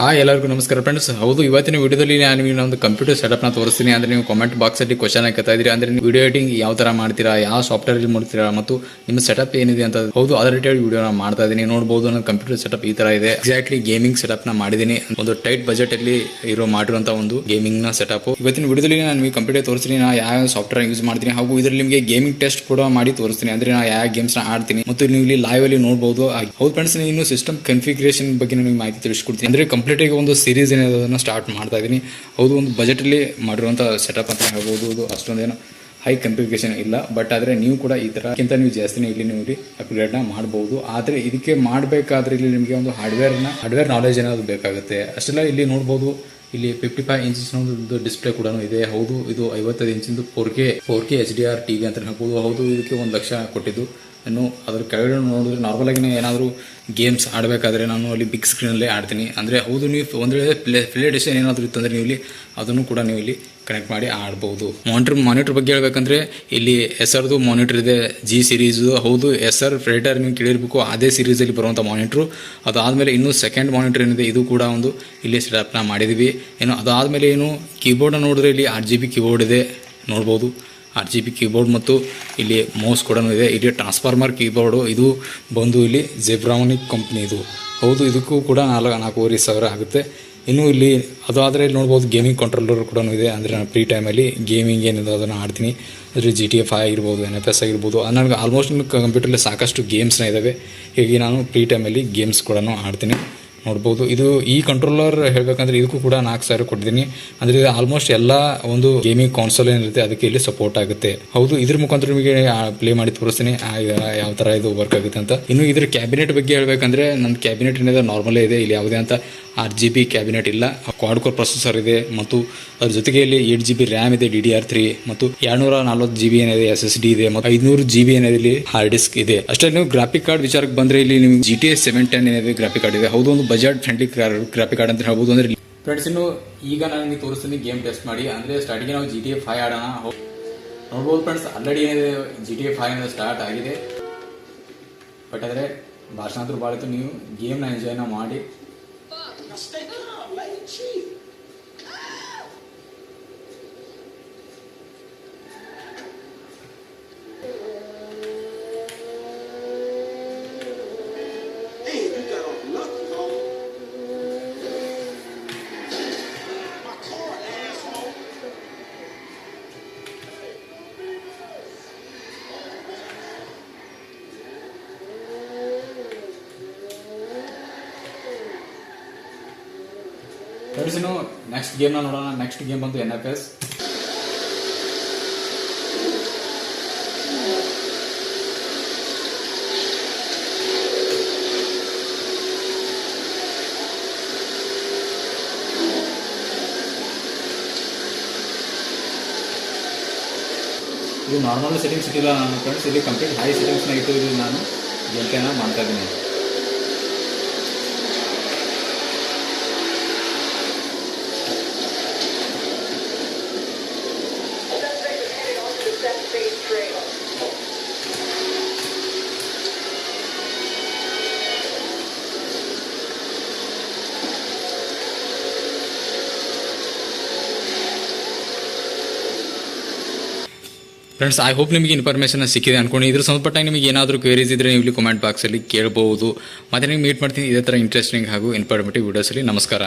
Hi, ಎಲ್ಲರಿಗೂ ನಮಸ್ಕಾರ. Friends ಹೌದು, ಇವತ್ತಿನ ವಿಡಿಯೋದಲ್ಲಿ ನಾನು ನಿಮಗೆ ಒಂದು ಕಂಪ್ಯೂಟರ್ ಸೆಟಪ್ನ ತೋರಿಸ್ತೀನಿ. ಅಂದರೆ ನೀವು ಕಾಮೆಂಟ್ ಬಾಕ್ಸ್ ಅಲ್ಲಿ ಕ್ವಶನ್ ಹಾಕತ್ತಾ ಇದ್ದೀರಿ. ಅಂದ್ರೆ ನೀವು ವಿಡಿಯೋ ಎಡಿಟಿಂಗ್ ಯಾವ ಥರ ಮಾಡ್ತೀರಾ, ಯಾವ ಸಾಫ್ಟ್ವೇರ್ ಇಲ್ಲಿ ಮಾಡ್ತೀರಾ, ಮತ್ತು ನಿಮ್ಮ ಸೆಟಪ್ ಏನಿದೆ ಅಂತ. ಹೌದು, ಅದರ ರಿಲೇಟೆಡ್ ವಿಡಿಯೋ ಮಾಡ್ತಾ ಇದ್ದೀನಿ. ನೋಡಬಹುದು ನನ್ನ ಕಂಪ್ಯೂಟರ್ ಸೆಟಪ್ ಈ ಥರ ಇದೆ. ಎಕ್ಸಾಕ್ಟ್ಲಿ ಗೇಮಿಂಗ್ ಸೆಟಪ್ನ ಮಾಡಿದ್ದೀನಿ. ಒಂದು ಟೈಟ್ ಬಜೆಟಲ್ಲಿ ಇರೋ ಮಾಡಿರುವಂಥ ಒಂದು ಗೇಮಿಂಗ್ನ ಸೆಟಪ್ ಇವತ್ತಿನ ವಿಡಿಯೋದಲ್ಲಿ ನಾನು ನಿಮಗೆ ಕಂಪ್ಯೂಟರ್ ತೋರಿಸ್ತೀನಿ. ನಾನು ಯಾವ ಸಾಫ್ಟ್ವೇರ್ ಯೂಸ್ ಮಾಡ್ತೀನಿ. ಹಾಗೂ ಇದರಲ್ಲಿ ನಿಮಗೆ ಗೇಮಿಂಗ್ ಟೆಸ್ಟ್ ಕೂಡ ಮಾಡಿ ತೋರಿಸ್ತೀನಿ. ಅಂದರೆ ನಾನು ಯಾವ ಗೇಮ್ಸ್ನ ಆಡ್ತೀನಿ. ಮತ್ತು ನೀವು ಇಲ್ಲಿ ಲೈವ್ ಅಲ್ಲಿ ನೋಡಬಹುದು ಹೌದು ಫ್ರೆಂಡ್ಸ್ ಇನ್ನು ಸಿಸ್ಟಮ್ ಕನ್ಫಿಗ್ರೇಷನ್ ಬಗ್ಗೆ ನಿಮಗೆ ಮಾಹಿತಿ ತಿಳಿಸ್ಕೊಡ್ತೀನಿ. ಅಂದರೆ ಕಂಪ್ಲೀಟ್ ಆಗಿ ಒಂದು ಸೀರೀಸ್ ಏನಿದೆ ಸ್ಟಾರ್ಟ್ ಮಾಡ್ತಾ ಇದ್ದೀನಿ ಹೌದು, ಒಂದು ಬಜೆಟಲ್ಲಿ ಮಾಡಿರುವಂಥ ಸೆಟಪ್ ಅಂತ ಹೇಳ್ಬೋದು. ಅದು ಅಷ್ಟೊಂದೇನು ಹೈ ಕಂಪ್ಲಿಕೇಶನ್ ಇಲ್ಲ ಬಟ್ ಆದರೆ ನೀವು ಕೂಡ ಈ ಥರಕ್ಕಿಂತ ನೀವು ಜಾಸ್ತಿನೇ ಇಲ್ಲಿ ನೀವು ಅಪ್ಗ್ರೇಡ್ನ ಮಾಡ್ಬೋದು. ಆದರೆ ಇದಕ್ಕೆ ಮಾಡಬೇಕಾದ್ರೆ ಇಲ್ಲಿ ನಿಮಗೆ ಒಂದು ಹಾರ್ಡ್ವೇರ್ನ ಹಾರ್ಡ್ವೇರ್ ನಾಲೆಜ್ ಏನಾದರೂ ಬೇಕಾಗುತ್ತೆ. ಅಷ್ಟೆಲ್ಲ ಇಲ್ಲಿ ನೋಡ್ಬೋದು. ಇಲ್ಲಿ ಫಿಫ್ಟಿ ಫೈವ್ ಇಂಚಸ್ ಒಂದು ಡಿಸ್ಪ್ಲೇ ಕೂಡ ಇದೆ. ಹೌದು, ಇದು ಐವತ್ತೈದು ಇಂಚಿಂದು four K four K H D R T V ಅಂತ ಹೇಳ್ಬೋದು. ಹೌದು, ಇದಕ್ಕೆ ಒಂದು ಲಕ್ಷ ಕೊಟ್ಟಿದ್ದು. ಇನ್ನು ಅದ್ರ ಕೆಳಗಡೆ ನೋಡಿದ್ರೆ ನಾರ್ಮಲ್ ಆಗಿ ಏನಾದರೂ ಗೇಮ್ಸ್ ಆಡಬೇಕಾದ್ರೆ ನಾನು ಅಲ್ಲಿ ಬಿಗ್ ಸ್ಕ್ರೀನಲ್ಲೇ ಆಡ್ತೀನಿ. ಅಂದರೆ ಹೌದು, ನೀವು ಒಂದು ವೇಳೆ ಪ್ಲೇ ಪ್ಲೇ ಡಿಷನ್ ಏನಾದರೂ ಇತ್ತಂದರೆ ನೀವು ಇಲ್ಲಿ ಅದನ್ನು ಕೂಡ ನೀವು ಇಲ್ಲಿ ಕನೆಕ್ಟ್ ಮಾಡಿ ಆಡ್ಬೋದು. ಮಾನಿಟರ್ ಮಾನಿಟರ್ ಬಗ್ಗೆ ಹೇಳ್ಬೇಕಂದ್ರೆ ಇಲ್ಲಿ ಎಸ್ ಆರ್ದು ಮಾನಿಟರ್ ಇದೆ ಜಿ ಸೀರೀಸ್ ಹೌದು ಎಸ್ ಆರ್ ಫ್ರೇಟರ್ ನೀವು ಕೇಳಿರ್ಬೇಕು, ಅದೇ ಸೀರೀಸಲ್ಲಿ ಬರುವಂಥ ಮಾನಿಟ್ರು ಅದಾದಮೇಲೆ ಇನ್ನೂ ಸೆಕೆಂಡ್ ಮಾನಿಟರ್ ಏನಿದೆ, ಇದು ಕೂಡ ಒಂದು ಇಲ್ಲಿ ಸೆಟಪ್ನ ಮಾಡಿದೀವಿ. ಏನು ಅದಾದಮೇಲೆ ಏನು ಕೀಬೋರ್ಡ್ ನೋಡಿದ್ರೆ ಇಲ್ಲಿ ಆರ್ ಜಿ ಬಿ ಕೀಬೋರ್ಡ್ ಇದೆ, ನೋಡ್ಬೋದು. ಆರ್ ಜಿ ಬಿ ಕೀಬೋರ್ಡ್ ಮತ್ತು ಇಲ್ಲಿ ಮೌಸ್ ಕೂಡ ಇದೆ. ಇಲ್ಲಿ ಟ್ರಾನ್ಸ್ಫಾರ್ಮರ್ ಕೀಬೋರ್ಡು ಇದು ಬಂದು ಇಲ್ಲಿ ಜೆಬ್ರಾನಿಕ್ ಕಂಪ್ನಿ ಇದು. ಹೌದು, ಇದಕ್ಕೂ ಕೂಡ ನಾಲ್ಕು ನಾಲ್ಕೂವರೆ ಸಾವಿರ ಆಗುತ್ತೆ. ಇನ್ನು ಇಲ್ಲಿ ಅದು ಆದರೆ ಇಲ್ಲಿ ನೋಡ್ಬೋದು ಗೇಮಿಂಗ್ ಕಂಟ್ರೋಲರ್ ಕೂಡ ಇದೆ. ಅಂದರೆ ನಾನು ಫ್ರೀ ಟೈಮಲ್ಲಿ ಗೇಮಿಂಗ್ ಏನಿದೆ ಅದನ್ನು ಆಡ್ತೀನಿ. ಅಂದರೆ ಜಿ ಟಿ ಎಫ್ ಆಗಿರ್ಬೋದು ಎನ್ ಎಫ್ ಎಸ್ ಆಗಿರ್ಬೋದು. ನನಗೆ ಆಲ್ಮೋಸ್ಟ್ ಕಂಪ್ಯೂಟರಲ್ಲಿ ಸಾಕಷ್ಟು ಗೇಮ್ಸ್ನ ಇದ್ದಾವೆ ಹೀಗೆ ನಾನು ಫ್ರೀ ಟೈಮಲ್ಲಿ ಗೇಮ್ಸ್ ಕೂಡ ಆಡ್ತೀನಿ. ನೋಡ್ಬೋದು. ಇದು ಈ ಕಂಟ್ರೋಲರ್ ಹೇಳ್ಬೇಕಂದ್ರೆ ಇದಕ್ಕೂ ಕೂಡ ನಾಲ್ಕು ಸಾವಿರ ಕೊಟ್ಟಿದ್ದೀನಿ. ಅಂದ್ರೆ ಇದು ಆಲ್ಮೋಸ್ಟ್ ಎಲ್ಲ ಒಂದು ಗೇಮಿಂಗ್ ಕಾನ್ಸೋಲ್ ಏನಿರುತ್ತೆ ಅದಕ್ಕೆ ಇಲ್ಲಿ ಸಪೋರ್ಟ್ ಆಗುತ್ತೆ. ಹೌದು, ಇದ್ರ ಮುಖಾಂತರ ನಿಮಗೆ ಪ್ಲೇ ಮಾಡಿ ತೋರಿಸ್ತೀನಿ. ಯಾವ ತರ ಇದು ವರ್ಕ್ ಆಗುತ್ತೆ ಅಂತ. ಇನ್ನು ಇದ್ರ ಕ್ಯಾಬಿನೆಟ್ ಬಗ್ಗೆ ಹೇಳ್ಬೇಕಂದ್ರೆ ನನ್ನ ಕ್ಯಾಬಿನೆಟ್ ಏನಿದೆ ನಾರ್ಮಲೇ ಇದೆ, ಇಲ್ಲಿ ಯಾವುದೇ ಅಂತ. ಆರ್ ಜಿ ಬಿ ಕ್ಯಾಬಿನೆಟ್ ಇಲ್ಲ. ಕ್ವಾಡ್ ಕೋರ್ ಪ್ರೊಸೆಸರ್ ಇದೆ ಮತ್ತು ಅದ್ರ ಜೊತೆಗೆ ಇಲ್ಲಿ ಏಟ್ ಜಿ ಬಿ ರ್ಯಾಮ್ ಇದೆ, ಡಿ ಡಿ ಆರ್ ತ್ರೀ ಮತ್ತು ಎರಡ್ನೂರ ನಲ್ವತ್ತು ಜಿ ಬಿ ಏನಿದೆ, ಎಸ್ ಎಸ್ ಡಿ ಇದೆ ಮತ್ತು ಐದುನೂರು ಜಿ ಬಿ ಏನಿದೆ, ಇಲ್ಲಿ ಹಾರ್ಡ್ ಡಿಸ್ಕ್ ಇದೆ. ಅಷ್ಟೇ ನೀವು ಗ್ರಾಫಿಕ್ ಕಾರ್ಡ್ ವಿಚಾರಕ್ಕೆ ಬಂದರೆ ಇಲ್ಲಿ ನಿಮ್ಗೆ G T S seven ten ಏನಿದೆ ಗ್ರಾಫಿಕ್ ಕಾರ್ಡ್ ಇದೆ. ಹೌದು, ಒಂದು ಬಜೆಟ್ ಫ್ರೆಂಡ್ಲಿ ಗ್ರಾಫಿಕ್ ಕಾರ್ಡ್ ಅಂತ ಹೇಳ್ಬೋದು ಅಂದ್ರೆ ಫ್ರೆಂಡ್ಸ್ ಇನ್ನು ಈಗ ನಾನು ನಿಮಗೆ ತೋರಿಸ್ತೀನಿ ಗೇಮ್ ಟೆಸ್ಟ್ ಮಾಡಿ. ಅಂದ್ರೆ ಸ್ಟಾರ್ಟಿಂಗ್ ನಾವು ಜಿ ಟಿ ಎ ಫೈವ್ ಆಡೋಣ. ನೋಡ್ಬೋದು ಫ್ರೆಂಡ್ಸ್ ಆಲ್ರೆಡಿ ಏನಿದೆ ಜಿ ಟಿ ಎ ಫೈವ್ ಏನಿದೆ ಸ್ಟಾರ್ಟ್ ಆಗಿದೆ. ಬಟ್ ಆದರೆ ಅಂತೂ ಭಾಳ ನೀವು ಗೇಮ್ನ ಎಂಜಾಯ್ನ ಮಾಡಿ. Now, stay it up, lady. Chill. ಇನ್ನು ನೆಕ್ಸ್ಟ್ ಗೇಮ್ನ ನೋಡೋಣ ನೆಕ್ಸ್ಟ್ ಗೇಮ್ ಬಂದು ಎನ್ ಎಫ್ ಎಸ್ ಇದು ನಾರ್ಮಲ್ ಸೆಟ್ಟಿಂಗ್ಸ್ ಇಟ್ಟಿಲ್ಲ ನಾನು ಫ್ರೆಂಡ್ಸ್ ಇಲ್ಲಿ ಕಂಪ್ಲೀಟ್ ಹೈ ಸೆಟ್ಟಿಂಗ್ಸ್ನ ಇಟ್ಟು ನಾನು ಪ್ಲೇನ ಮಾಡ್ತಾ ಇದ್ದೀನಿ. ಫ್ರೆಂಡ್ಸ್ ಐ ಹೋಪ್ ನಿಮಗೆ ಇನ್ಫಾರ್ಮೇಷನ್ ಸಿಕ್ಕಿದೆ ಅನ್ಕೊಂಡು ಇದ್ರ ಸಂಬಂಧಪಟ್ಟ ನಿಮಗೆ ಏನಾದರೂ ಕ್ವೇರೀಸ್ ಇದ್ರೆ ನೀವು ಇಲ್ಲಿ ಕಮೆಂಟ್ ಬಾಕ್ಸಲ್ಲಿ ಕೇಳಬಹುದು ಮತ್ತೆ ನಿಮ್ಗೆ ಮೀಟ್ ಮಾಡ್ತೀನಿ. ಇದೇ ಥರ ಇಂಟ್ರೆಸ್ಟಿಂಗ್ ಹಾಗೂ ಇನ್ಫಾರ್ಮೇಟಿವ್ ವೀಡಿಯೋಸಲ್ಲಿ ನಮಸ್ಕಾರ.